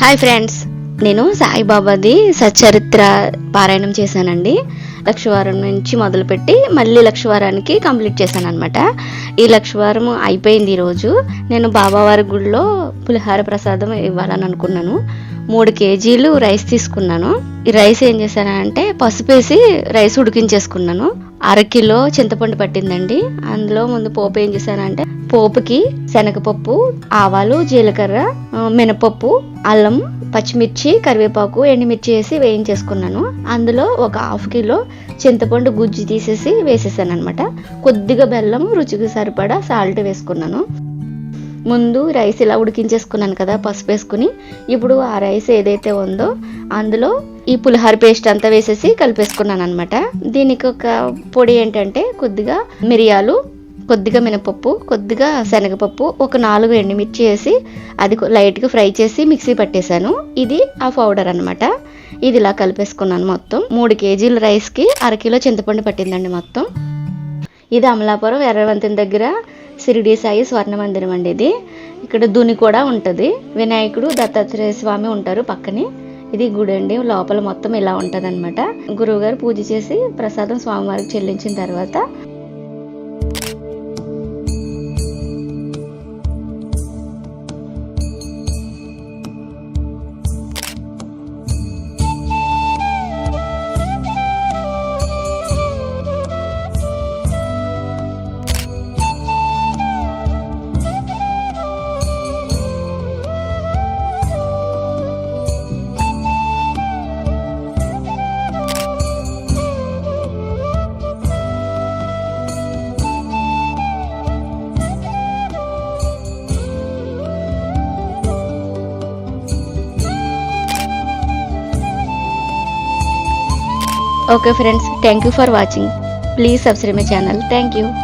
Hi friends నేను సాయిబాబాది సచరిత్ర పారాయణం చేశానండి లక్షవారం నుంచి మొదలుపెట్టి మళ్ళీ లక్షవారానికి కంప్లీట్ చేశాను అనమాట ఈ లక్షవారం అయిపోయింది ఈరోజు నేను బాబావారి గుడిలో పులిహార ప్రసాదం ఇవ్వాలని అనుకున్నాను మూడు కేజీలు రైస్ తీసుకున్నాను ఈ రైస్ ఏం చేశానంటే పసుపేసి రైస్ ఉడికించేసుకున్నాను అరకిలో చింతపండు పట్టిందండి అందులో ముందు పోపు ఏం చేశానంటే పోపుకి శనగపప్పు ఆవాలు జీలకర్ర మినపప్పు అల్లం పచ్చిమిర్చి కరివేపాకు ఎండుమిర్చి వేసి వేయించేసుకున్నాను అందులో ఒక హాఫ్ కిలో చింతపండు గుజ్జు తీసేసి వేసేసాను అనమాట కొద్దిగా బెల్లం రుచికి సరిపడా సాల్ట్ వేసుకున్నాను ముందు రైస్ ఇలా ఉడికించేసుకున్నాను కదా పసుపు వేసుకుని ఇప్పుడు ఆ రైస్ ఏదైతే ఉందో అందులో ఈ పులిహార పేస్ట్ అంతా వేసేసి కలిపేసుకున్నాను అనమాట దీనికి ఒక పొడి ఏంటంటే కొద్దిగా మిరియాలు కొద్దిగా మినపప్పు కొద్దిగా శనగపప్పు ఒక నాలుగు ఎండుమిర్చి వేసి అది లైట్గా ఫ్రై చేసి మిక్సీ పట్టేశాను ఇది ఆ పౌడర్ అనమాట ఇది ఇలా కలిపేసుకున్నాను మొత్తం మూడు కేజీల రైస్కి అరకిలో చింతపండు పట్టిందండి మొత్తం ఇది అమలాపురం ఎర్రవంతిన దగ్గర సిరిడి సాయి స్వర్ణ మందిరం అండి ఇది ఇక్కడ దుని కూడా ఉంటుంది వినాయకుడు దత్తాత్రేయ స్వామి ఉంటారు పక్కనే ఇది గుడి అండి లోపల మొత్తం ఇలా ఉంటుంది అనమాట గురువుగారు పూజ చేసి ప్రసాదం స్వామివారికి చెల్లించిన తర్వాత Okay friends, thank you for watching. Please subscribe my channel. Thank you.